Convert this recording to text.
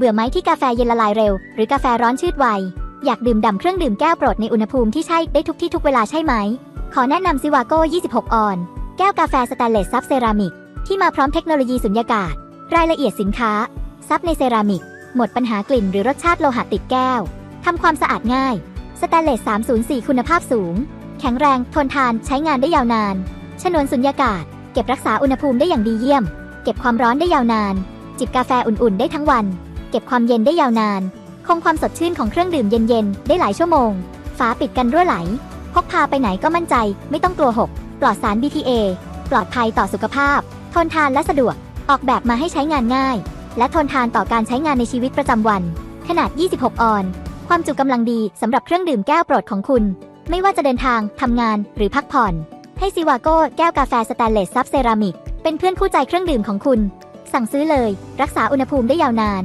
เบื่อไหมที่กาแฟเย็นละลายเร็ว หรือกาแฟร้อนชืดไว อยากดื่มด่ำเครื่องดื่มแก้วโปรดในอุณหภูมิที่ใช่ได้ทุกที่ทุกเวลาใช่ไหม ขอแนะนำซิวาโก้ 26 ออน แก้วกาแฟสแตนเลสซับเซรามิก ที่มาพร้อมเทคโนโลยีสุญญากาศ รายละเอียดสินค้า ซับในเซรามิก หมดปัญหากลิ่นหรือรสชาติโลหะติดแก้วทำความสะอาดง่ายสแตนเลส 304 คุณภาพสูง แข็งแรง ทนทาน ใช้งานได้ยาวนาน ชนวนสุญญากาศ เก็บรักษาอุณหภูมิได้อย่างดีเยี่ยม เก็บความร้อนได้ยาวนาน จิบกาแฟอุ่นๆ ได้ทั้งวัน เก็บความเย็นได้ยาวนาน คงความสดชื่นของเครื่องดื่มเย็นๆ ได้หลายชั่วโมง ฝาปิดกันรั่วไหล พกพาไปไหนก็มั่นใจ ไม่ต้องกลัวหก ปลอดสาร BTA ปลอดภัยต่อสุขภาพ ทนทานและสะดวก ออกแบบมาให้ใช้งานง่าย และทนทานต่อการใช้งานในชีวิตประจำวัน ขนาด 26 ออน ความจุกำลังดีสำหรับเครื่องดื่มแก้วโปรดของคุณ ไม่ว่าจะเดินทาง ทำงาน หรือพักผ่อน ให้ซิวาโก้แก้วกาแฟสแตนเลสซับเซรามิก เป็นเพื่อนคู่ใจเครื่องดื่มของคุณ สั่งซื้อเลย รักษาอุณหภูมิได้ยาวนาน